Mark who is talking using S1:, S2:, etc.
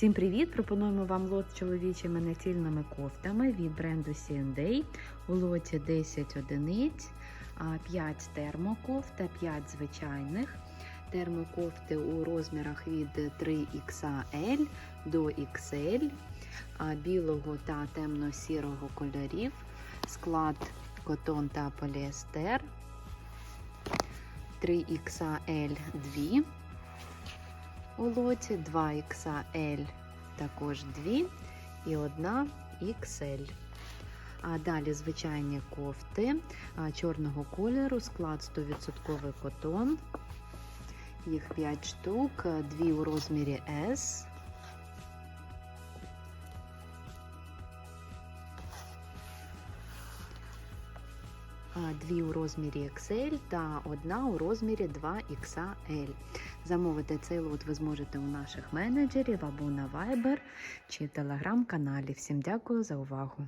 S1: Всім привіт! Пропонуємо вам лот з чоловічими націльними кофтами від бренду C&A. У лоті 10 одиниць, 5 термокофт та 5 звичайних. Термокофти у розмірах від 3XL до XL, білого та темно-сірого кольорів, склад котон та поліестер. 3XL 2 у лоті, 2XL також 2 і 1 XL. А далі звичайні кофти чорного кольору, склад 100% котон. Їх 5 штук, 2 у розмірі S. Дві у розмірі XL та одна у розмірі 2XL. Замовити цей лот ви зможете у наших менеджерів або на Viber чи телеграм-каналі. Всім дякую за увагу!